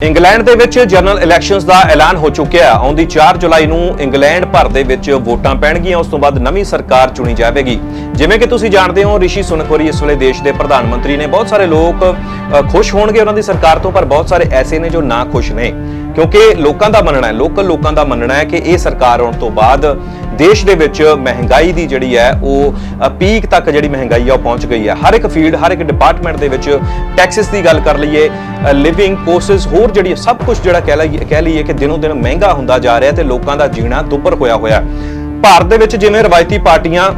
England ਦੇ ਵਿੱਚ general elections ਦਾ ਐਲਾਨ ਹੋ ਚੁੱਕਿਆ ਹੈ। ਆਉਂਦੀ 4 ਜੁਲਾਈ ਨੂੰ ਇੰਗਲੈਂਡ ਭਰ ਦੇ ਵਿੱਚ ਵੋਟਾਂ ਪੈਣਗੀਆਂ, ਉਸ ਤੋਂ ਬਾਅਦ ਨਵੀਂ ਸਰਕਾਰ ਚੁਣੀ ਜਾਵੇਗੀ। ਜਿਵੇਂ ਕਿ ਤੁਸੀਂ ਜਾਣਦੇ ਹੋ, ਰਿਸ਼ੀ ਸੁਨਕ ਹੋਰੀ ਇਸ ਵੇਲੇ ਦੇਸ਼ ਦੇ ਪ੍ਰਧਾਨ ਮੰਤਰੀ ਨੇ। ਬਹੁਤ ਸਾਰੇ ਲੋਕ ਖੁਸ਼ ਹੋਣਗੇ ਉਹਨਾਂ ਦੀ ਸਰਕਾਰ ਤੋਂ, ਪਰ ਬਹੁਤ ਸਾਰੇ ਐਸੇ ਨੇ ਜੋ ਨਾ ਖੁਸ਼ ਨੇ। ਕਿਉਂਕਿ ਲੋਕਾਂ ਦਾ ਮੰਨਣਾ ਹੈ, ਲੋਕਲ ਲੋਕਾਂ ਦਾ ਮੰਨਣਾ ਹੈ ਕਿ ਇਹ ਸਰਕਾਰ ਆਉਣ ਤੋਂ ਬਾਅਦ ਦੇਸ਼ ਦੇ ਵਿੱਚ ਮਹਿੰਗਾਈ ਦੀ ਜਿਹੜੀ ਹੈ ਉਹ ਪੀਕ ਤੱਕ ਜਿਹੜੀ ਮਹਿੰਗਾਈ ਆ ਉਹ ਪਹੁੰਚ ਗਈ ਹੈ। ਹਰ ਇੱਕ ਫੀਲਡ ਹਰ ਇੱਕ ਡਿਪਾਰਟਮੈਂਟ ਦੇ ਵਿੱਚ ਟੈਕਸਸ ਦੀ ਗੱਲ ਕਰ ਲਈਏ ਲਿਵਿੰਗ ਕੋਸਟਸ ਹੋਰ ਜਿਹੜੀ ਸਭ ਕੁਝ ਜਿਹੜਾ ਕਹਿ ਲਈਏ ਕਹਿ ਲਈਏ ਕਿ ਦਿਨੋਂ ਦਿਨ ਮਹਿੰਗਾ ਹੁੰਦਾ ਜਾ ਰਿਹਾ ਤੇ ਲੋਕਾਂ ਦਾ ਜੀਣਾ ਦੁੱਭਰ ਹੋਇਆ ਹੋਇਆ। ਭਾਰਤ ਦੇ ਵਿੱਚ ਜਿਵੇਂ ਰਵਾਇਤੀ ਪਾਰਟੀਆਂ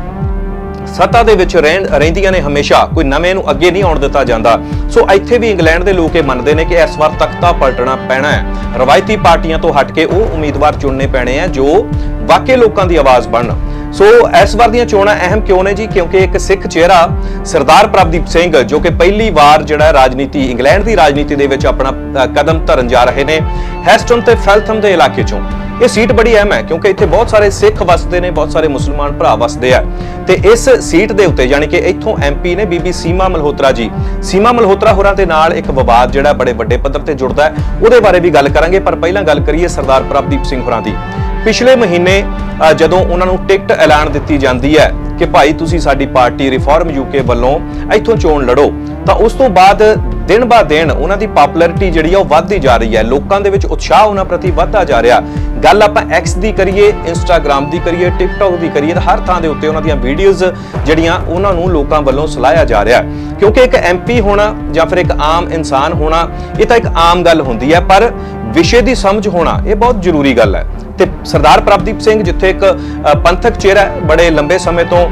ਸੱਤਾ ਦੇ ਵਿੱਚ ਰਹਿਣ ਰਹਿੰਦੀਆਂ ਨੇ ਹਮੇਸ਼ਾ, ਕੋਈ ਨਵੇਂ ਨੂੰ ਅੱਗੇ ਨਹੀਂ ਆਉਣ ਦਿੱਤਾ ਜਾਂਦਾ। ਸੋ ਇੱਥੇ ਵੀ ਇੰਗਲੈਂਡ ਦੇ ਲੋਕ ਇਹ ਮੰਨਦੇ ਨੇ ਕਿ ਇਸ ਵਾਰ ਤਖਤਾ ਪਲਟਣਾ ਪੈਣਾ ਹੈ। ਰਵਾਇਤੀ ਪਾਰਟੀਆਂ ਤੋਂ ਹਟ ਕੇ ਉਹ ਉਮੀਦਵਾਰ ਚੁਣਨੇ ਪੈਣੇ ਆ ਜੋ ਵਾਕਈ ਲੋਕਾਂ ਦੀ ਆਵਾਜ਼ ਬਣਨ। ਸੋ ਇਸ ਵਾਰ ਦੀਆਂ ਚੋਣਾਂ ਅਹਿਮ ਕਿਉਂ ਨੇ ਜੀ? ਕਿਉਂਕਿ ਇੱਕ ਸਿੱਖ ਚਿਹਰਾ, ਸਰਦਾਰ ਪ੍ਰਭਦੀਪ ਸਿੰਘ, ਜੋ ਕਿ ਪਹਿਲੀ ਵਾਰ ਜਿਹੜਾ ਰਾਜਨੀਤੀ, ਇੰਗਲੈਂਡ ਦੀ ਰਾਜਨੀਤੀ ਦੇ ਵਿੱਚ ਆਪਣਾ ਕਦਮ ਧਰਨ ਜਾ ਰਹੇ ਨੇ, ਹੈਸਟਨ ਤੇ ਫੈਲਥਮ ਦੇ ਇਲਾਕੇ ਚੋਂ। ਇਹ ਸੀਟ ਬੜੀ ਅਹਿਮ ਹੈ, ਕਿਉਂਕਿ ਇੱਥੇ ਬਹੁਤ ਸਾਰੇ ਸਿੱਖ ਵਸਦੇ ਨੇ, ਬਹੁਤ ਸਾਰੇ ਮੁਸਲਮਾਨ ਭਰਾ ਵਸਦੇ ਆ। ਤੇ ਇਸ ਸੀਟ ਦੇ ਉੱਤੇ ਯਾਨੀ ਕਿ ਇੱਥੋਂ ਐਮਪੀ ਨੇ ਬੀਬੀ ਸੀਮਾ ਮਲਹੋਤਰਾ ਜੀ, ਸੀਮਾ ਮਲਹੋਤਰਾ ਹੋਰਾਂ ਦੇ ਨਾਲ ਇੱਕ ਵਿਵਾਦ ਜਿਹੜਾ ਬੜੇ ਵੱਡੇ ਪੱਧਰ ਤੇ ਜੁੜਦਾ ਹੈ, ਉਹਦੇ ਬਾਰੇ ਵੀ ਗੱਲ ਕਰਾਂਗੇ, ਪਰ ਪਹਿਲਾਂ ਗੱਲ ਕਰੀਏ ਸਰਦਾਰ ਪ੍ਰਭਦੀਪ ਸਿੰਘ ਹੋਰਾਂ ਦੀ। ਪਿਛਲੇ ਮਹੀਨੇ ਜਦੋਂ ਉਹਨਾਂ ਨੂੰ ਟਿਕਟ ਐਲਾਨ ਦਿੱਤੀ ਜਾਂਦੀ ਹੈ ਕਿ ਭਾਈ ਤੁਸੀਂ ਸਾਡੀ ਪਾਰਟੀ ਰਿਫਾਰਮ ਯੂਕੇ ਵੱਲੋਂ ਇੱਥੋਂ ਚੋਣ ਲੜੋ, ਤਾਂ ਉਸ ਤੋਂ ਬਾਅਦ ਦਿਨ ਬਾ ਦਿਨ ਉਹਨਾਂ ਦੀ ਪਪੂਲੈਰਿਟੀ ਜਿਹੜੀ ਆ ਉਹ ਵੱਧਦੀ ਜਾ ਰਹੀ ਹੈ। ਲੋਕਾਂ ਦੇ ਵਿੱਚ ਉਤਸ਼ਾਹ ਉਹਨਾਂ ਪ੍ਰਤੀ ਵੱਧਦਾ ਜਾ ਰਿਹਾ। ਗੱਲ ਆਪਾਂ ਐਕਸ ਦੀ ਕਰੀਏ ਇੰਸਟਾਗ੍ਰam ਦੀ ਕਰੀਏ ਟਿਕਟੌਕ ਦੀ ਕਰੀਏ ਤਾਂ ਹਰ ਥਾਂ ਦੇ ਉੱਤੇ ਉਹਨਾਂ ਦੀਆਂ ਵੀਡੀਓਜ਼ ਜਿਹੜੀਆਂ ਉਹਨਾਂ ਨੂੰ ਲੋਕਾਂ ਵੱਲੋਂ ਸਲਾਹਿਆ ਜਾ ਰਿਹਾ। ਕਿਉਂਕਿ ਇੱਕ ਐਮਪੀ ਹੋਣਾ ਜਾਂ ਫਿਰ ਇੱਕ ਆਮ ਇਨਸਾਨ ਹੋਣਾ, ਇਹ ਤਾਂ ਇੱਕ ਆਮ ਗੱਲ ਹੁੰਦੀ ਹੈ, ਪਰ ਵਿਸ਼ੇ ਦੀ ਸਮਝ ਹੋਣਾ, ਇਹ ਬਹੁਤ ਜ਼ਰੂਰੀ ਗੱਲ ਹੈ। ਤੇ ਸਰਦਾਰ ਪ੍ਰਭਦੀਪ ਸਿੰਘ ਜਿੱਥੇ ਇੱਕ ਪੰਥਕ ਚਿਹਰਾ ਬੜੇ ਲੰਬੇ ਸਮੇਂ ਤੋਂ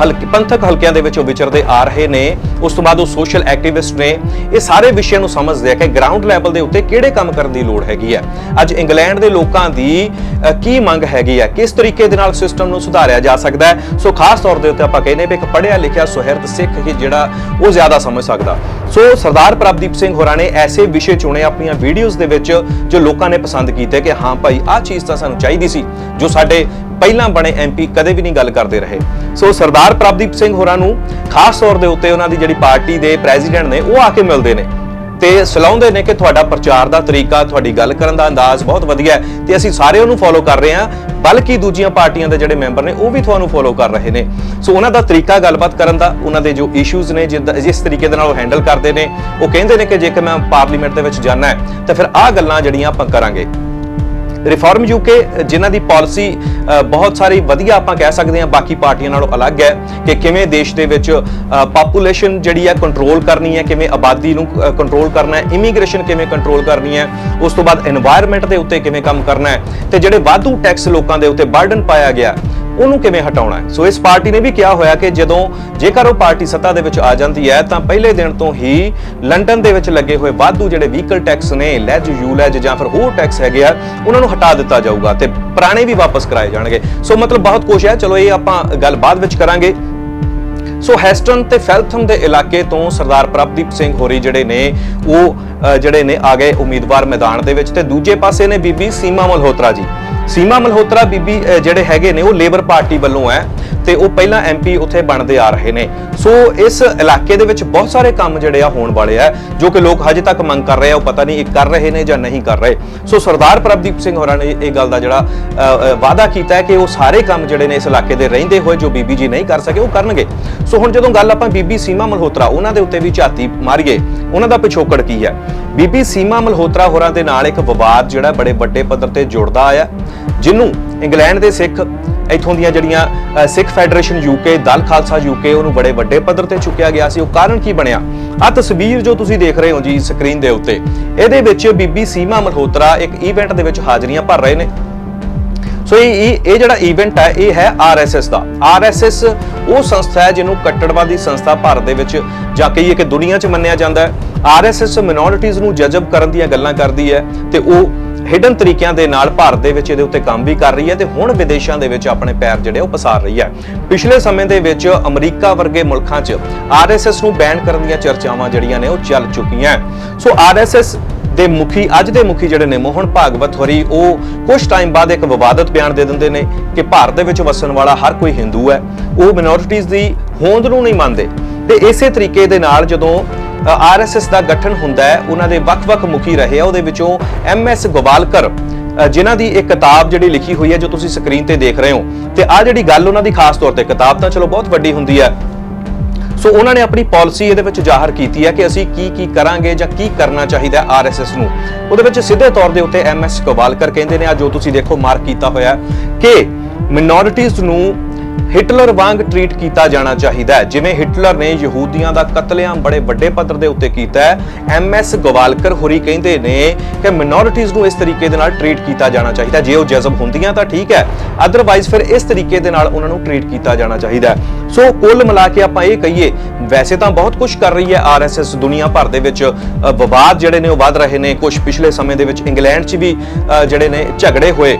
ਹਲਕੇ, ਪੰਥਕ ਹਲਕਿਆਂ ਦੇ ਵਿੱਚ ਉਹ ਵਿਚਰਦੇ ਆ ਰਹੇ ਨੇ। ਉਸ ਤੋਂ ਬਾਅਦ ਉਹ ਸੋਸ਼ਲ ਐਕਟਿਵਿਸਟ ਨੇ। ਇਹ ਸਾਰੇ ਵਿਸ਼ਿਆਂ ਨੂੰ ਸਮਝਦੇ ਆ ਕਿ ਗਰਾਊਂਡ ਲੈਵਲ ਦੇ ਉੱਤੇ ਕਿਹੜੇ ਕੰਮ ਕਰਨ ਦੀ ਲੋੜ ਹੈਗੀ ਹੈ। ਅੱਜ ਇੰਗਲੈਂਡ ਦੇ ਲੋਕਾਂ ਦੀ ਕੀ ਮੰਗ ਹੈਗੀ ਹੈ? ਕਿਸ ਤਰੀਕੇ ਦੇ ਨਾਲ ਸਿਸਟਮ ਨੂੰ ਸੁਧਾਰਿਆ ਜਾ ਸਕਦਾ ਹੈ? ਸੋ ਖਾਸ ਤੌਰ ਦੇ ਉੱਤੇ ਆਪਾਂ ਕਹਿੰਦੇ ਵੀ ਇੱਕ ਪੜ੍ਹਿਆ ਲਿਖਿਆ ਸੁਹਿਰਦ ਸਿੱਖ ਹੀ ਜਿਹੜਾ, ਉਹ ਜ਼ਿਆਦਾ ਸਮਝ ਸਕਦਾ। ਸੋ ਸਰਦਾਰ ਪ੍ਰਭਦੀਪ ਸਿੰਘ ਹੋਰਾਂ ਨੇ ਐਸੇ ਵਿਸ਼ੇ ਚੁਣੇ ਆਪਣੀਆਂ ਵੀਡੀਓਜ਼ ਦੇ ਵਿੱਚ ਜੋ ਲੋਕਾਂ ਨੇ ਪਸੰਦ ਕੀਤੇ ਕਿ ਹਾਂ ਭਾਈ, ਆਹ ਚੀਜ਼ ਤਾਂ ਸਾਨੂੰ ਚਾਹੀਦੀ ਸੀ। ਜੋ ਸਾਡੇ ਪਹਿਲਾਂ ਬਣੇ ਐਮਪੀ ਕਦੇ ਵੀ ਨਹੀਂ ਗੱਲ ਕਰਦੇ ਰਹੇ। ਸੋ ਸਰਦਾਰ ਪ੍ਰਭਦੀਪ ਸਿੰਘ ਹੋਰਾਂ ਨੂੰ ਖਾਸ ਤੌਰ ਦੇ ਉੱਤੇ ਉਹਨਾਂ ਦੀ ਜਿਹੜੀ ਪਾਰਟੀ ਦੇ ਪ੍ਰੈਜ਼ੀਡੈਂਟ ਨੇ, ਉਹ ਆ ਕੇ ਮਿਲਦੇ ਨੇ। ਤੇ ਸਲਾਉਂਦੇ ਨੇ ਕਿ ਤੁਹਾਡਾ ਪ੍ਰਚਾਰ ਦਾ ਤਰੀਕਾ, ਤੁਹਾਡੀ ਗੱਲ ਕਰਨ ਦਾ ਅੰਦਾਜ਼ ਬਹੁਤ ਵਧੀਆ ਹੈ ਤੇ ਅਸੀਂ ਸਾਰੇ ਉਹਨੂੰ ਫੋਲੋ ਕਰ ਰਹੇ ਹਾਂ, ਬਲਕਿ ਦੂਜੀਆਂ ਪਾਰਟੀਆਂ ਦੇ ਜਿਹੜੇ ਮੈਂਬਰ ਨੇ, ਉਹ ਵੀ ਤੁਹਾਨੂੰ ਫੋਲੋ ਕਰ ਰਹੇ ਨੇ। ਸੋ ਉਹਨਾਂ ਦਾ ਤਰੀਕਾ ਗੱਲਬਾਤ ਕਰਨ ਦਾ, ਉਹਨਾਂ ਦੇ ਜੋ ਇਸ਼ੂਜ਼ ਨੇ, ਜਿੱਦਾਂ- ਜਿਸ ਤਰੀਕੇ ਦੇ ਨਾਲ ਉਹ ਹੈਂਡਲ ਕਰਦੇ ਨੇ, ਉਹ ਕਹਿੰਦੇ ਨੇ ਕਿ ਜੇਕਰ ਮੈਂ ਪਾਰਲੀਮੈਂਟ ਦੇ ਵਿੱਚ ਜਾਣਾ ਹੈ, ਤਾਂ ਫਿਰ ਆਹ ਗੱਲਾਂ ਜਿਹੜੀਆਂ ਆਪਾਂ ਕਰਾਂਗੇ। ਰਿਫਾਰਮ ਯੂਕੇ ਜਿਨ੍ਹਾਂ ਦੀ ਪਾਲਿਸੀ ਬਹੁਤ ਸਾਰੀ ਵਧੀਆ ਆਪਾਂ ਕਹਿ ਸਕਦੇ ਹਾਂ, ਬਾਕੀ ਪਾਰਟੀਆਂ ਨਾਲੋਂ ਅਲੱਗ ਹੈ ਕਿ ਕਿਵੇਂ ਦੇਸ਼ ਦੇ ਵਿੱਚ ਪਾਪੂਲੇਸ਼ਨ ਜਿਹੜੀ ਹੈ ਕੰਟਰੋਲ ਕਰਨੀ ਹੈ, ਕਿਵੇਂ ਆਬਾਦੀ ਨੂੰ ਕੰਟਰੋਲ ਕਰਨਾ ਹੈ ਇਮੀਗ੍ਰੇਸ਼ਨ ਕਿਵੇਂ ਕੰਟਰੋਲ ਕਰਨੀ ਹੈ, ਉਸ ਤੋਂ ਬਾਅਦ এনवायरमेंट ਦੇ ਉੱਤੇ ਕਿਵੇਂ ਕੰਮ ਕਰਨਾ ਹੈ, ਤੇ ਜਿਹੜੇ ਵਾਧੂ ਟੈਕਸ ਲੋਕਾਂ ਦੇ ਉੱਤੇ ਬਰਡਨ ਪਾਇਆ ਗਿਆ ਉਹਨੂੰ ਕਿਵੇਂ ਹਟਾਉਣਾ ਹੈ? ਸੋ ਇਸ ਪਾਰਟੀ ਨੇ ਵੀ ਕਿਹਾ ਹੋਇਆ ਕਿ ਜਦੋਂ ਜੇਕਰ ਉਹ ਪਾਰਟੀ ਸੱਤਾ ਦੇ ਵਿੱਚ ਆ ਜਾਂਦੀ ਹੈ, ਤਾਂ ਪਹਿਲੇ ਦਿਨ ਤੋਂ ਹੀ ਲੰਡਨ ਦੇ ਵਿੱਚ ਲੱਗੇ ਹੋਏ ਵਾਧੂ ਜਿਹੜੇ ਵਹੀਕਲ ਟੈਕਸ ਨੇ, ਲੈਜ ਯੂਲੈਜ ਜਾਂ ਫਿਰ ਹੋਰ ਟੈਕਸ ਹੈਗੇ ਆ, ਉਹਨਾਂ ਨੂੰ ਹਟਾ ਦਿੱਤਾ ਜਾਊਗਾ ਤੇ ਪੁਰਾਣੇ ਵੀ ਵਾਪਸ ਕਰਾਏ ਜਾਣਗੇ। ਸੋ ਮਤਲਬ ਬਹੁਤ ਕੁਝ ਹੈ। ਚਲੋ, ਇਹ ਆਪਾਂ ਗੱਲ ਬਾਅਦ ਵਿੱਚ ਕਰਾਂਗੇ। ਸੋ ਹੈਸਟਨ ਤੇ ਫੈਲਥਮ ਦੇ ਇਲਾਕੇ ਤੋਂ ਸਰਦਾਰ ਪ੍ਰਭਦੀਪ ਸਿੰਘ ਹੋਰੀ ਜਿਹੜੇ ਨੇ, ਉਹ ਜਿਹੜੇ ਨੇ ਆ ਗਏ ਉਮੀਦਵਾਰ ਮੈਦਾਨ ਦੇ ਵਿੱਚ ਤੇ ਦੂਜੇ ਪਾਸੇ ਨੇ ਬੀਬੀ ਸੀਮਾ ਮਲਹੋਤਰਾ ਜੀ। ਸੀਮਾ ਮਲਹੋਤਰਾ ਬੀਬੀ ਜਿਹੜੇ ਹੈਗੇ ਨੇ ਉਹ ਲੇਬਰ ਪਾਰਟੀ ਵੱਲੋਂ ਹੈ ਤੇ ਉਹ ਪਹਿਲਾਂ ਐਮਪੀ ਉੱਥੇ ਬਣਦੇ ਆ ਰਹੇ ਨੇ। ਸੋ ਇਸ ਇਲਾਕੇ ਦੇ ਵਿੱਚ ਬਹੁਤ ਸਾਰੇ ਕੰਮ ਜਿਹੜੇ ਆ ਹੋਣ ਵਾਲੇ ਆ, ਜੋ ਕਿ ਲੋਕ ਹਜੇ ਤੱਕ ਮੰਗ ਕਰ ਰਹੇ ਆ, ਉਹ ਪਤਾ ਨਹੀਂ ਇਹ ਕਰ ਰਹੇ ਨੇ ਜਾਂ ਨਹੀਂ ਕਰ ਰਹੇ। ਸੋ ਸਰਦਾਰ ਪ੍ਰਭਦੀਪ ਸਿੰਘ ਹੋਰਾਂ ਨੇ ਇਹ ਗੱਲ ਦਾ ਜਿਹੜਾ ਵਾਅਦਾ ਕੀਤਾ ਹੈ ਕਿ ਉਹ ਸਾਰੇ ਕੰਮ ਜਿਹੜੇ ਨੇ ਇਸ ਇਲਾਕੇ ਦੇ ਰਹਿੰਦੇ ਹੋਏ ਜੋ ਬੀਬੀ ਜੀ ਨਹੀਂ ਕਰ ਸਕੇ, ਉਹ ਕਰਨਗੇ। ਸੋ ਹੁਣ ਜਦੋਂ ਗੱਲ ਆਪਾਂ ਬੀਬੀ ਸੀਮਾ ਮਲਹੋਤਰਾ, ਉਹਨਾਂ ਦੇ ਉੱਤੇ ਵੀ ਝਾਤੀ ਮਾਰੀਏ, ਉਹਨਾਂ ਦਾ ਪਿਛੋਕੜ ਕੀ ਹੈ? ਬੀਬੀ ਸੀਮਾ ਮਲਹੋਤਰਾ ਹੋਰਾਂ ਦੇ ਨਾਲ ਇੱਕ ਵਿਵਾਦ ਜਿਹੜਾ ਬੜੇ ਵੱਡੇ ਪੱਧਰ ਤੇ ਜੁੜਦਾ ਆਇਆ ਜਿਹਨੂੰ ਇੰਗਲੈਂਡ ਦੇ ਸਿੱਖ, ਇੱਥੋਂ ਦੀਆਂ ਜਿਹੜੀਆਂ Sikh federation UK Dal Khalsa UK ਉਹਨੂੰ ਬੜੇ ਵੱਡੇ ਪੱਧਰ ਤੇ ਚੁੱਕਿਆ ਗਿਆ ਸੀ। ਉਹ ਕਾਰਨ ਕੀ ਬਣਿਆ? ਆ ਤਸਵੀਰ ਜੋ ਤੁਸੀਂ ਦੇਖ ਰਹੇ ਹੋ ਜੀ ਸਕਰੀਨ ਦੇ ਉੱਤੇ, ਇਹਦੇ ਵਿੱਚ ਬੀਬੀ ਸੀਮਾ ਮਲਹੋਤਰਾ ਇੱਕ ਇਵੈਂਟ ਦੇ ਵਿੱਚ ਹਾਜ਼ਰੀਆਂ ਭਰ ਰਹੇ ਨੇ। ਸੋ ਇਹ ਇਹ ਇਹ ਜਿਹੜਾ ਇਵੈਂਟ ਹੈ, ਇਹ ਹੈ ਆਰਐਸਐਸ ਦਾ। ਆਰਐਸਐਸ ਉਹ ਸੰਸਥਾ ਹੈ ਜਿਹਨੂੰ ਕੱਟੜਵਾਦੀ ਸੰਸਥਾ ਭਾਰਤ ਦੇ ਵਿੱਚ ਜਾਂ ਕਹੀਏ ਕਿ ਦੁਨੀਆ 'ਚ ਮੰਨਿਆ ਜਾਂਦਾ ਹੈ। ਆਰਐਸਐਸ ਮਿਨੋਰਿਟੀਜ਼ ਨੂੰ ਜਜ਼ਬ ਕਰਨ ਦੀਆਂ ਗੱਲਾਂ ਕਰਦੀ ਹੈ ਤੇ ਉਹ ਹਿਡਨ ਤਰੀਕਿਆਂ ਦੇ ਨਾਲ ਭਾਰਤ ਦੇ ਵਿੱਚ ਇਹਦੇ ਉੱਤੇ ਕੰਮ ਵੀ ਕਰ ਰਹੀ ਹੈ ਤੇ ਹੁਣ ਵਿਦੇਸ਼ਾਂ ਦੇ ਵਿੱਚ ਆਪਣੇ ਪੈਰ ਜਿਹੜੇ ਉਹ ਪਸਾਰ ਰਹੀ ਹੈ। ਪਿਛਲੇ ਸਮੇਂ ਦੇ ਵਿੱਚ ਅਮਰੀਕਾ ਵਰਗੇ ਮੁਲਕਾਂ 'ਚ ਆਰਐਸਐਸ ਨੂੰ ਬੈਨ ਕਰਨ ਦੀਆਂ ਚਰਚਾਵਾਂ ਜਿਹੜੀਆਂ ਨੇ ਉਹ ਚੱਲ ਚੁੱਕੀਆਂ ਸੋ ਆਰਐਸਐਸ ਦੇ ਮੁਖੀ, ਅੱਜ ਦੇ ਮੁਖੀ ਜਿਹੜੇ ਨੇ ਮੋਹਨ ਭਾਗਵਤ ਹੋਰੀ, ਉਹ ਕੁਝ ਟਾਈਮ ਬਾਅਦ ਇੱਕ ਵਿਵਾਦਤ ਬਿਆਨ ਦੇ ਦਿੰਦੇ ਨੇ ਕਿ ਭਾਰਤ ਦੇ ਵਿੱਚ ਵਸਣ ਵਾਲਾ ਹਰ ਕੋਈ ਹਿੰਦੂ ਹੈ। ਉਹ ਮਿਨੋਰਿਟੀਜ਼ ਦੀ ਹੋਂਦ ਨੂੰ ਨਹੀਂ ਮੰਨਦੇ। ਤੇ ਇਸੇ ਤਰੀਕੇ ਦੇ ਨਾਲ ਜਦੋਂ ਆਰਐਸਐਸ ਦਾ ਗਠਨ ਹੁੰਦਾ ਹੈ ਉਹਨਾਂ ਦੇ ਵੱਖ-ਵੱਖ ਮੁਖੀ ਰਹੇ ਆ ਉਹਦੇ ਵਿੱਚੋਂ ਐਮਐਸ ਗੋਵਾਲਕਰ ਅ, ਜਿਨ੍ਹਾਂ ਦੀ ਇੱਕ ਕਿਤਾਬ ਜਿਹੜੀ ਲਿਖੀ ਹੋਈ ਹੈ ਜੋ ਤੁਸੀਂ ਸਕਰੀਨ ਤੇ ਦੇਖ ਰਹੇ ਹੋ। ਤੇ ਆ ਜਿਹੜੀ ਗੱਲ ਉਹਨਾਂ ਦੀ ਖਾਸ ਤੌਰ ਤੇ ਕਿਤਾਬ ਤਾਂ ਚਲੋ ਬਹੁਤ ਵੱਡੀ ਹੁੰਦੀ ਹੈ। ਸੋ ਉਹਨਾਂ ਨੇ ਆਪਣੀ ਪਾਲਿਸੀ ਇਹਦੇ ਵਿੱਚ ਜ਼ਾਹਰ ਕੀਤੀ ਹੈ ਕਿ ਅਸੀਂ ਕੀ ਕੀ ਕਰਾਂਗੇ ਜਾਂ ਕੀ ਕਰਨਾ ਚਾਹੀਦਾ ਆਰਐਸਐਸ ਨੂੰ। ਉਹਦੇ ਵਿੱਚ ਸਿੱਧੇ ਤੌਰ ਦੇ ਉੱਤੇ ਐਮਐਸ ਗੋਵਾਲਕਰ ਕਹਿੰਦੇ ਨੇ ਆ ਜੋ ਤੁਸੀਂ ਦੇਖੋ ਮਾਰਕ ਕੀਤਾ ਹੋਇਆ ਕਿ ਮਿਨੋਰਿਟੀਜ਼ ਨੂੰ ਹਿਟਲਰ ਵਾਂਗ ਟਰੀਟ ਕੀਤਾ ਜਾਣਾ ਚਾਹੀਦਾ ਹੈ। ਜਿਵੇਂ ਹਿਟਲਰ ਨੇ ਯਹੂਦੀਆਂ ਦਾ ਕਤਲੇਆਮ ਬੜੇ ਵੱਡੇ ਪੱਧਰ ਦੇ ਉੱਤੇ ਕੀਤਾ ਹੈ। ਐਮਐਸ ਗਵਾਲਕਰ ਹੋਰੀ ਕਹਿੰਦੇ ਨੇ ਕਿ ਮਿਨੋਰਿਟੀਜ਼ ਨੂੰ ਇਸ ਤਰੀਕੇ ਦੇ ਨਾਲ ਟ੍ਰੀਟ ਕੀਤਾ ਜਾਣਾ ਚਾਹੀਦਾ ਜੇ ਉਹ ਜਜ਼ਬ ਹੁੰਦੀਆਂ ਤਾਂ ਠੀਕ ਹੈ। ਅਦਰਵਾਈਜ਼ ਫਿਰ ਇਸ ਤਰੀਕੇ ਦੇ ਨਾਲ ਉਹਨਾਂ ਨੂੰ ਟਰੀਟ ਕੀਤਾ ਜਾਣਾ ਚਾਹੀਦਾ ਹੈ। ਸੋ ਕੁੱਲ ਮਿਲਾ ਕੇ ਆਪਾਂ ਇਹ ਕਹੀਏ, ਵੈਸੇ ਤਾਂ ਬਹੁਤ ਕੁਝ ਕਰ ਰਹੀ ਹੈ ਆਰਐਸਐਸ ਦੁਨੀਆ ਭਰ ਦੇ ਵਿੱਚ ਵਿਵਾਦ ਜਿਹੜੇ ਨੇ ਉਹ ਵੱਧ ਰਹੇ ਨੇ। ਕੁਝ ਪਿਛਲੇ ਸਮੇਂ ਦੇ ਵਿੱਚ ਇੰਗਲੈਂਡ 'ਚ ਵੀ ਜਿਹੜੇ ਨੇ ਝਗੜੇ ਹੋਏ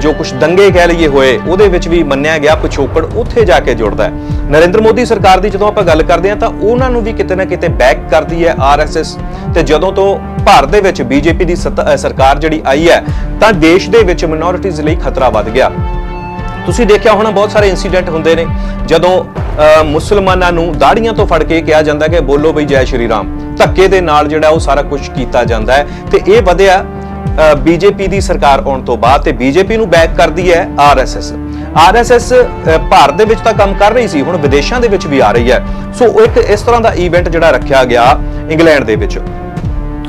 ਜੋ ਕੁਝ ਦੰਗੇ ਕਹਿ ਲਈਏ ਹੋਏ, ਉਹਦੇ ਵਿੱਚ ਵੀ ਮੰਨਿਆ ਗਿਆ ਪਿਛੋਕੜ ਉੱਥੇ ਜਾ ਕੇ ਜੁੜਦਾ ਹੈ। ਨਰਿੰਦਰ ਮੋਦੀ ਸਰਕਾਰ ਦੀ ਜਦੋਂ ਆਪਾਂ ਗੱਲ ਕਰਦੇ ਹਾਂ ਤਾਂ ਉਹਨਾਂ ਨੂੰ ਵੀ ਕਿਤੇ ਨਾ ਕਿਤੇ ਬੈਕ ਕਰਦੀ ਹੈ ਆਰਐਸਐਸ। ਤੇ ਜਦੋਂ ਤੋਂ ਭਾਰਤ ਦੇ ਵਿੱਚ ਬੀਜੇਪੀ ਦੀ ਸੱਤਾ- ਸਰਕਾਰ ਜਿਹੜੀ ਆਈ ਹੈ, ਤਾਂ ਦੇਸ਼ ਦੇ ਵਿੱਚ ਮਿਨੋਰਿਟੀਜ਼ ਲਈ ਖਤਰਾ ਵੱਧ ਗਿਆ। ਤੁਸੀਂ ਦੇਖਿਆ ਹੋਣਾ ਬਹੁਤ ਸਾਰੇ ਇਨਸੀਡੈਂਟ ਹੁੰਦੇ ਨੇ। ਜਦੋਂ ਅ, ਮੁਸਲਮਾਨਾਂ ਨੂੰ ਦਾੜੀਆਂ ਤੋਂ ਫੜ ਕੇ ਕਿਹਾ ਜਾਂਦਾ ਕਿ ਬੋਲੋ ਬਈ ਜੈ ਸ਼੍ਰੀ ਰਾਮ ਧੱਕੇ ਦੇ ਨਾਲ ਜਿਹੜਾ ਉਹ ਸਾਰਾ ਕੁਝ ਕੀਤਾ ਜਾਂਦਾ ਹੈ। ਤੇ ਇਹ ਵਧਿਆ ਬੀਜੇਪੀ ਦੀ ਸਰਕਾਰ ਆਉਣ ਤੋਂ ਬਾਅਦ ਤੇ ਬੀਜੇਪੀ ਨੂੰ ਬੈਕ ਕਰਦੀ ਹੈ ਆਰਐਸਐਸ ਆਰਐਸਐਸ ਭਾਰਤ ਦੇ ਵਿੱਚ ਤਾਂ ਕੰਮ ਕਰ ਰਹੀ ਸੀ ਹੁਣ ਵਿਦੇਸ਼ਾਂ ਦੇ ਵਿੱਚ ਵੀ ਆ ਰਹੀ ਹੈ। ਸੋ ਇੱਕ ਇਸ ਤਰ੍ਹਾਂ ਦਾ ਇਵੈਂਟ ਜਿਹੜਾ ਰੱਖਿਆ ਗਿਆ ਇੰਗਲੈਂਡ ਦੇ ਵਿੱਚ।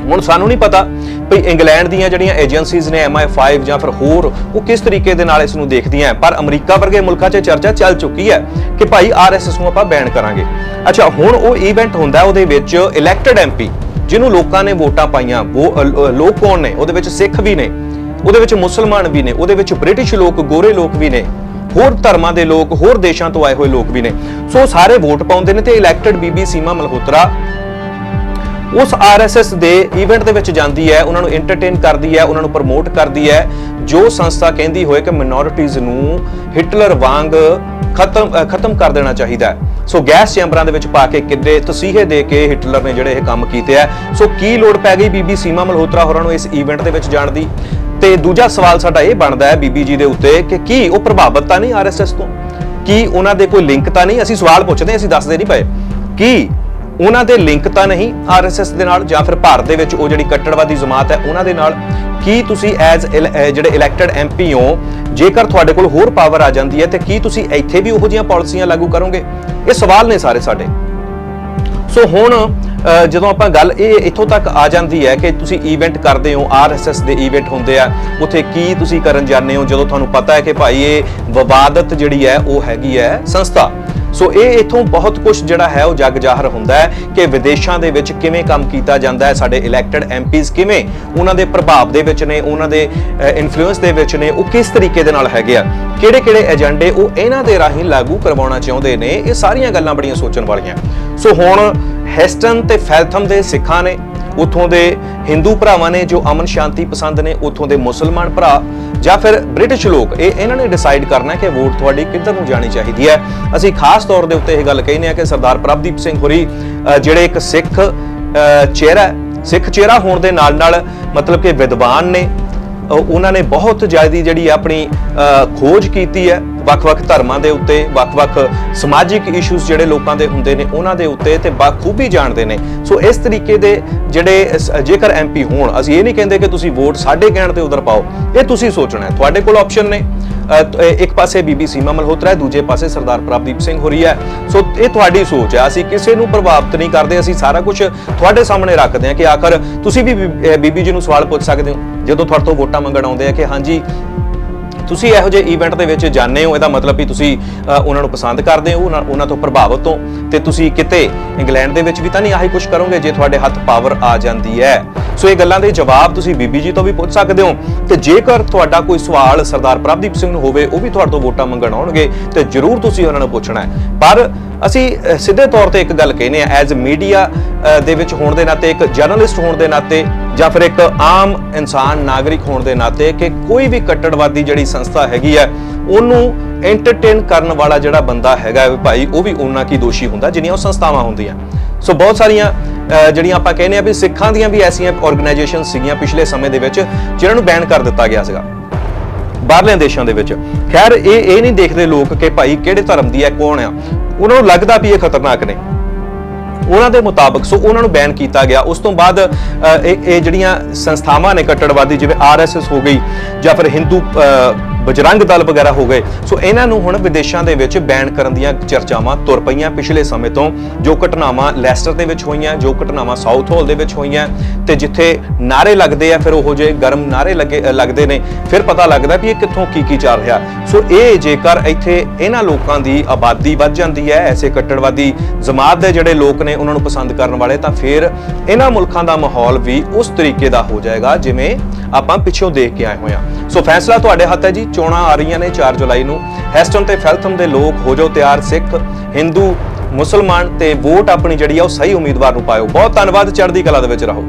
ਹੁਣ ਸਾਨੂੰ ਨਹੀਂ ਪਤਾ ਵੀ ਇੰਗਲੈਂਡ ਦੀਆਂ ਜਿਹੜੀਆਂ ਏਜੰਸੀਜ਼ ਨੇ MI5 ਜਾਂ ਫਿਰ ਹੋਰ, ਉਹ ਕਿਸ ਤਰੀਕੇ ਦੇ ਨਾਲ ਇਸ ਨੂੰ ਦੇਖਦੀਆਂ ਪਰ ਅਮਰੀਕਾ ਵਰਗੇ ਮੁਲਕਾਂ 'ਚ ਚਰਚਾ ਚੱਲ ਚੁੱਕੀ ਹੈ ਕਿ ਭਾਈ ਆਰਐਸਐਸ ਨੂੰ ਆਪਾਂ ਬੈਨ ਕਰਾਂਗੇ। ਅੱਛਾ, ਹੁਣ ਉਹ ਇਵੈਂਟ ਹੁੰਦਾ ਉਹਦੇ ਵਿੱਚ ਇਲੈਕਟਡ ਐਮਪੀ ਜਿਹਨੂੰ ਲੋਕਾਂ ਨੇ ਵੋਟਾਂ ਪਾਈਆਂ ਉਹ ਲੋਕ ਕੌਣ ਨੇ? ਉਹਦੇ ਵਿੱਚ ਸਿੱਖ ਵੀ ਨੇ, ਉਹਦੇ ਵਿੱਚ ਮੁਸਲਮਾਨ ਵੀ ਨੇ, ਉਹਦੇ ਵਿੱਚ ਬ੍ਰਿਟਿਸ਼ ਲੋਕ, ਗੋਰੇ ਲੋਕ ਵੀ ਨੇ, ਹੋਰ ਧਰਮਾਂ ਦੇ ਲੋਕ, ਹੋਰ ਦੇਸ਼ਾਂ ਤੋਂ ਆਏ ਹੋਏ ਲੋਕ ਵੀ ਨੇ। ਸੋ ਉਹ ਸਾਰੇ ਵੋਟ ਪਾਉਂਦੇ ਨੇ ਤੇ ਇਲੈਕਟਡ ਬੀਬੀ ਸੀਮਾ ਮਲਹੋਤਰਾ ਉਸ ਆਰਐਸਐਸ ਦੇ ਇਵੈਂਟ ਦੇ ਵਿੱਚ ਜਾਂਦੀ ਹੈ, ਉਹਨਾਂ ਨੂੰ ਐਂਟਰਟੇਨ ਕਰਦੀ ਹੈ, ਉਹਨਾਂ ਨੂੰ ਪ੍ਰਮੋਟ ਕਰਦੀ ਹੈ, ਜੋ ਸੰਸਥਾ ਕਹਿੰਦੀ ਹੋਏ ਕਿ ਮਿਨੋਰਿਟੀਜ਼ ਨੂੰ ਹਿਟਲਰ ਵਾਂਗ ਖਤਮ ਖਤਮ ਕਰ ਦੇਣਾ ਚਾਹੀਦਾ ਹੈ। ਸੋ ਗੈਸ ਚੈਂਬਰਾਂ ਦੇ ਵਿੱਚ ਪਾ ਕੇ ਕਿੱਡੇ ਤਸੀਹੇ ਦੇ ਕੇ ਹਿਟਲਰ ਨੇ ਜਿਹੜੇ ਇਹ ਕੰਮ ਕੀਤੇ ਆ ਸੋ ਕੀ ਲੋੜ ਪੈ ਗਈ ਬੀਬੀ ਸੀਮਾ ਮਲਹੋਤਰਾ ਹੋਰਾਂ ਨੂੰ ਇਸ ਇਵੈਂਟ ਦੇ ਵਿੱਚ ਜਾਣ ਦੀ? ਤੇ ਦੂਜਾ ਸਵਾਲ ਸਾਡਾ ਇਹ ਬਣਦਾ ਹੈ ਬੀਬੀ ਜੀ ਦੇ ਉੱਤੇ ਕਿ ਕੀ ਉਹ ਪ੍ਰਭਾਵਿਤ ਤਾਂ ਨਹੀਂ ਆਰਐਸਐਸ ਤੋਂ? ਕੀ ਉਹਨਾਂ ਦੇ ਕੋਈ ਲਿੰਕ ਤਾਂ ਨਹੀਂ? ਅਸੀਂ ਸਵਾਲ ਪੁੱਛਦੇ ਅਸੀਂ ਦੱਸਦੇ ਨਹੀਂ ਪਏ। ਕੀ ਉਹਨਾਂ ਦੇ ਲਿੰਕ ਤਾਂ ਨਹੀਂ ਆਰਐਸਐਸ ਦੇ ਨਾਲ ਜਾਂ ਫਿਰ ਭਾਰਤ ਦੇ ਵਿੱਚ ਉਹ ਜਿਹੜੀ ਕੱਟੜਵਾਦੀ ਜਮਾਤ ਹੈ, ਉਹਨਾਂ ਦੇ ਨਾਲ ਕੀ ਤੁਸੀਂ ਐਜ਼ ਜਿਹੜੇ ਇਲੈਕਟਡ ਐਮਪੀ ਹੋ, ਜੇਕਰ ਤੁਹਾਡੇ ਕੋਲ ਹੋਰ ਪਾਵਰ ਆ ਜਾਂਦੀ ਹੈ, ਤੇ ਕੀ ਤੁਸੀਂ ਇੱਥੇ ਵੀ ਉਹੋ ਜਿਹੀਆਂ ਪਾਲਿਸੀਆਂ ਲਾਗੂ ਕਰੋਗੇ? ਇਹ ਸਵਾਲ ਨੇ ਸਾਰੇ ਸਾਡੇ। ਸੋ ਹੁਣ ਜਦੋਂ ਆਪਾਂ ਗੱਲ ਇਹ ਇੱਥੋਂ ਤੱਕ ਆ ਜਾਂਦੀ ਹੈ ਕਿ ਤੁਸੀਂ ਇਵੈਂਟ ਕਰਦੇ ਹੋ, ਆਰਐਸਐਸ ਦੇ ਇਵੈਂਟ ਹੁੰਦੇ ਆ, ਉੱਥੇ ਕੀ ਤੁਸੀਂ ਕਰਨ ਜਾਂਦੇ ਹੋ, ਜਦੋਂ ਤੁਹਾਨੂੰ ਪਤਾ ਹੈ ਕਿ ਭਾਈ ਇਹ ਵਿਵਾਦਤ ਜਿਹੜੀ ਹੈ, ਉਹ ਹੈਗੀ ਹੈ ਸੰਸਥਾ। ਸੋ ਇਹ ਇਥੋਂ ਬਹੁਤ ਕੁਝ ਜਿਹੜਾ ਹੈ ਉਹ ਜਗ ਜ਼ਾਹਰ ਹੁੰਦਾ ਹੈ ਕਿ ਵਿਦੇਸ਼ਾਂ ਦੇ ਵਿੱਚ ਕਿਵੇਂ ਕੰਮ ਕੀਤਾ ਜਾਂਦਾ ਹੈ, ਸਾਡੇ ਇਲੈਕਟਡ ਐਮਪੀਜ਼ ਕਿਵੇਂ ਉਹਨਾਂ ਦੇ ਪ੍ਰਭਾਵ ਦੇ ਵਿੱਚ ਨੇ, ਉਹਨਾਂ ਦੇ ਇਨਫਲੂਐਂਸ ਦੇ ਵਿੱਚ ਨੇ, ਉਹ ਕਿਸ ਤਰੀਕੇ ਦੇ ਨਾਲ ਹੈਗੇ ਆ ਕਿਹੜੇ ਕਿਹੜੇ ਏਜੰਡੇ ਉਹ ਇਹਨਾਂ ਦੇ ਰਾਹੀਂ ਲਾਗੂ ਕਰਵਾਉਣਾ ਚਾਹੁੰਦੇ ਨੇ, ਇਹ ਸਾਰੀਆਂ ਗੱਲਾਂ ਬੜੀਆਂ ਸੋਚਣ ਵਾਲੀਆਂ। ਸੋ ਹੁਣ ਹੈਸਟਨ ਤੇ ਫੈਲਥਮ ਦੇ ਸਿੱਖਾਂ ਨੇ ਉਥੋਂ ਦੇ ਹਿੰਦੂ ਭਰਾਵਾਂ ਨੇ ਜੋ ਅਮਨ ਸ਼ਾਂਤੀ ਪਸੰਦ ਨੇ ਉਥੋਂ ਦੇ ਮੁਸਲਮਾਨ ਭਰਾ ਜਾਂ ਫਿਰ ਬ੍ਰਿਟਿਸ਼ ਲੋਕ, ਇਹ ਇਹਨਾਂ ਨੇ ਡਿਸਾਈਡ ਕਰਨਾ ਕਿ ਵੋਟ ਤੁਹਾਡੀ ਕਿੱਧਰ ਨੂੰ ਜਾਣੀ ਚਾਹੀਦੀ ਹੈ। ਅਸੀਂ ਖਾਸ ਤੌਰ ਦੇ ਉੱਤੇ ਇਹ ਗੱਲ ਕਹਿੰਦੇ ਆ ਕਿ ਸਰਦਾਰ ਪ੍ਰਭਦੀਪ ਸਿੰਘ ਹੋਰੀ ਜਿਹੜੇ ਇੱਕ ਸਿੱਖ ਚਿਹਰਾ ਸਿੱਖ ਚਿਹਰਾ ਹੋਣ ਦੇ ਨਾਲ ਨਾਲ ਮਤਲਬ ਕਿ ਵਿਦਵਾਨ ਨੇ ਉਹਨਾਂ ਨੇ ਬਹੁਤ ਜ਼ਿਆਦੀ ਜਿਹੜੀ ਆਪਣੀ ਖੋਜ ਕੀਤੀ ਹੈ। ਵੱਖ-ਵੱਖ ਧਰਮਾਂ ਦੇ ਉੱਤੇ, ਵੱਖ-ਵੱਖ ਸਮਾਜਿਕ ਇਸ਼ੂਜ਼ ਜਿਹੜੇ ਲੋਕਾਂ ਦੇ ਹੁੰਦੇ ਨੇ, ਉਹਨਾਂ ਦੇ ਉੱਤੇ ਤੇ ਬਾਖੂਬੀ ਜਾਣਦੇ ਨੇ। ਸੋ ਇਸ ਤਰੀਕੇ ਦੇ ਜਿਹੜੇ ਸ- ਜੇਕਰ ਐਮਪੀ ਹੋਣ, ਅਸੀਂ ਇਹ ਨਹੀਂ ਕਹਿੰਦੇ ਕਿ ਤੁਸੀਂ ਵੋਟ ਸਾਡੇ ਕਹਿਣ ਤੇ ਉਧਰ ਪਾਓ। ਇਹ ਤੁਸੀਂ ਸੋਚਣਾ ਹੈ। ਤੁਹਾਡੇ ਕੋਲ ਆਪਸ਼ਨ ਨੇ। ਇੱਕ ਪਾਸੇ ਬੀਬੀ ਸੀਮਾ ਮਲਹੋਤਰਾ ਹੈ, ਦੂਜੇ ਪਾਸੇ ਸਰਦਾਰ ਪ੍ਰਭਦੀਪ ਸਿੰਘ ਹੋਰੀ ਹੈ। ਸੋ ਇਹ ਤੁਹਾਡੀ ਸੋਚ ਹੈ। ਅਸੀਂ ਕਿਸੇ ਨੂੰ ਪ੍ਰਭਾਵਿਤ ਨਹੀਂ ਕਰਦੇ। ਅਸੀਂ ਸਾਰਾ ਕੁਝ ਤੁਹਾਡੇ ਸਾਹਮਣੇ ਰੱਖਦੇ ਹਾਂ ਕਿ ਆਖਰ ਤੁਸੀਂ ਵੀ ਬੀ- ਬੀਬੀ ਜੀ ਨੂੰ ਸਵਾਲ ਪੁੱਛ ਸਕਦੇ ਹੋ। ਜਦੋਂ ਤੁਹਾਡੇ ਤੋਂ ਵੋਟਾਂ ਮੰਗਣ ਆਉਂਦੇ ਆ ਕਿ ਹਾਂਜੀ ਤੁਸੀਂ ਇਹੋ ਜਿਹੇ ਇਵੈਂਟ ਦੇ ਵਿੱਚ ਜਾਂਦੇ ਹੋ, ਇਹਦਾ ਮਤਲਬ ਵੀ ਤੁਸੀਂ ਉਹਨਾਂ ਨੂੰ ਪਸੰਦ ਕਰਦੇ ਹੋ, ਉਹਨਾਂ ਉਹਨਾਂ ਤੋਂ ਪ੍ਰਭਾਵਿਤ ਹੋ ਤੇ ਤੁਸੀਂ ਕਿਤੇ ਇੰਗਲੈਂਡ ਦੇ ਵਿੱਚ ਵੀ ਤਾਂ ਨਹੀਂ ਆਹੀ ਕੁਝ ਕਰੋਗੇ ਜੇ ਤੁਹਾਡੇ ਹੱਥ ਪਾਵਰ ਆ ਜਾਂਦੀ ਹੈ। ਸੋ ਇਹ ਗੱਲਾਂ ਦੇ ਜਵਾਬ ਤੁਸੀਂ ਬੀਬੀ ਜੀ ਤੋਂ ਵੀ ਪੁੱਛ ਸਕਦੇ ਹੋ, ਤੇ ਜੇਕਰ ਤੁਹਾਡਾ ਕੋਈ ਸਵਾਲ ਸਰਦਾਰ ਪ੍ਰਭਦੀਪ ਸਿੰਘ ਨੂੰ ਹੋਵੇ, ਉਹ ਵੀ ਤੁਹਾਡੇ ਤੋਂ ਵੋਟਾਂ ਮੰਗਣ ਆਉਣਗੇ, ਤੇ ਜ਼ਰੂਰ ਤੁਸੀਂ ਉਹਨਾਂ ਨੂੰ ਪੁੱਛਣਾ ਹੈ। ਪਰ ਅਸੀਂ ਸਿੱਧੇ ਤੌਰ ਤੇ ਇੱਕ ਗੱਲ ਕਹਿੰਦੇ ਆ ਐਜ਼ ਮੀਡੀਆ ਦੇ ਵਿੱਚ ਹੋਣ ਦੇ ਨਾਤੇ, ਇੱਕ ਜਰਨਲਿਸਟ ਹੋਣ ਦੇ ਨਾਤੇ, ਜਾਂ ਫਿਰ ਇੱਕ ਆਮ ਇਨਸਾਨ, ਨਾਗਰਿਕ ਹੋਣ ਦੇ ਨਾਤੇ ਕਿ ਕੋਈ ਵੀ ਕੱਟੜਵਾਦੀ ਜਿਹੜੀ ਸੰਸਥਾ ਹੈਗੀ ਹੈ, ਉਹਨੂੰ ਐਂਟਰਟੇਨ ਕਰਨ ਵਾਲਾ ਜਿਹੜਾ ਬੰਦਾ ਹੈਗਾ ਭਾਈ, ਉਹ ਵੀ ਉਹਨਾਂ ਕੀ ਦੋਸ਼ੀ ਹੁੰਦਾ, ਜਿੰਨੀਆਂ ਉਹ ਸੰਸਥਾਵਾਂ ਹੁੰਦੀਆਂ। ਸੋ ਬਹੁਤ ਸਾਰੀਆਂ ਜਿਹੜੀਆਂ ਆਪਾਂ ਕਹਿੰਦੇ ਆ ਵੀ ਸਿੱਖਾਂ ਦੀਆਂ ਵੀ ਐਸੀਆਂ ਆਰਗੇਨਾਈਜੇਸ਼ਨ ਸੀਗੀਆਂ ਪਿਛਲੇ ਸਮੇਂ ਦੇ ਵਿੱਚ ਜਿਹਨਾਂ ਨੂੰ ਬੈਨ ਕਰ ਦਿੱਤਾ ਗਿਆ ਸੀਗਾ। ਬਾਹਰਲੇ ਦੇਸ਼ਾਂ ਦੇ ਵਿੱਚ। ਖੈਰ ਇਹ ਇਹ ਨਹੀਂ ਦੇਖਦੇ ਲੋਕ ਕਿ ਭਾਈ ਕਿਹੜੇ ਧਰਮ ਦੀ ਹੈ ਕੌਣ ਆ? ਉਹਨਾਂ ਨੂੰ ਲੱਗਦਾ ਵੀ ਇਹ ਖਤਰਨਾਕ ਨੇ। ਉਹਨਾਂ ਦੇ ਮੁਤਾਬਕ ਸੋ ਉਹਨਾਂ ਨੂੰ ਬੈਨ ਕੀਤਾ ਗਿਆ। ਉਸ ਤੋਂ ਬਾਅਦ ਅ, ਇਹ ਇਹ ਜਿਹੜੀਆਂ ਸੰਸਥਾਵਾਂ ਨੇ ਕੱਟੜਵਾਦੀ ਜਿਵੇਂ ਆਰਐਸਐਸ ਹੋ ਗਈ ਜਾਂ ਫਿਰ ਹਿੰਦੂ ਅ, ਬਜਰੰਗ ਦਲ ਵਗੈਰਾ ਹੋ ਗਏ। ਸੋ ਇਹਨਾਂ ਨੂੰ ਹੁਣ ਵਿਦੇਸ਼ਾਂ ਦੇ ਵਿੱਚ ਬੈਨ ਕਰਨ ਦੀਆਂ ਚਰਚਾਵਾਂ ਤੁਰ ਪਈਆਂ ਪਿਛਲੇ ਸਮੇਂ ਤੋਂ। ਜੋ ਘਟਨਾਵਾਂ ਲੈਸਟਰ ਦੇ ਵਿੱਚ ਹੋਈਆਂ, ਜੋ ਘਟਨਾਵਾਂ ਸਾਊਥ ਹਾਲ ਦੇ ਵਿੱਚ ਹੋਈਆਂ, ਤੇ ਜਿੱਥੇ ਨਾਰੇ ਲੱਗਦੇ ਆ, ਫਿਰ ਉਹੋ ਜਿਹੇ ਗਰਮ ਨਾਰੇ ਲੱਗੇ ਲੱਗਦੇ ਨੇ। ਫਿਰ ਪਤਾ ਲੱਗਦਾ ਵੀ ਇਹ ਕਿੱਥੋਂ ਕੀ ਕੀ ਚੱਲ ਰਿਹਾ। ਸੋ ਇਹ ਜੇਕਰ ਇੱਥੇ ਇਹਨਾਂ ਲੋਕਾਂ ਦੀ ਆਬਾਦੀ ਵੱਧ ਜਾਂਦੀ ਹੈ, ਐਸੇ ਕੱਟੜਵਾਦੀ ਜਮਾਤ ਦੇ ਜਿਹੜੇ ਲੋਕ ਨੇ, ਉਹਨਾਂ ਨੂੰ ਪਸੰਦ ਕਰਨ ਵਾਲੇ, ਤਾਂ ਫਿਰ ਇਹਨਾਂ ਮੁਲਕਾਂ ਦਾ ਮਾਹੌਲ ਵੀ ਉਸ ਤਰੀਕੇ ਦਾ ਹੋ ਜਾਏਗਾ, ਜਿਵੇਂ ਆਪਾਂ ਪਿੱਛੋਂ ਦੇਖ ਕੇ ਆਏ ਹੋਏ ਹਾਂ। ਸੋ ਫੈਸਲਾ ਤੁਹਾਡੇ ਹੱਥ ਹੈ ਜੀ ਚੋਣਾਂ ਆ ਰਹੀਆਂ ਨੇ 4 ਜੁਲਾਈ ਨੂੰ। ਹੈਸਟਨ ਤੇ ਫੈਲਥਮ ਦੇ ਲੋਕ, ਹੋ ਜਾਓ ਤਿਆਰ, ਸਿੱਖ, ਹਿੰਦੂ, ਮੁਸਲਮਾਨ ਤੇ ਵੋਟ ਆਪਣੀ ਜਿਹੜੀ ਆ ਉਹ ਸਹੀ ਉਮੀਦਵਾਰ ਨੂੰ ਪਾਇਓ। ਬਹੁਤ ਧੰਨਵਾਦ, ਚੜ੍ਹਦੀ ਕਲਾ ਦੇ ਵਿੱਚ ਰਹੋ।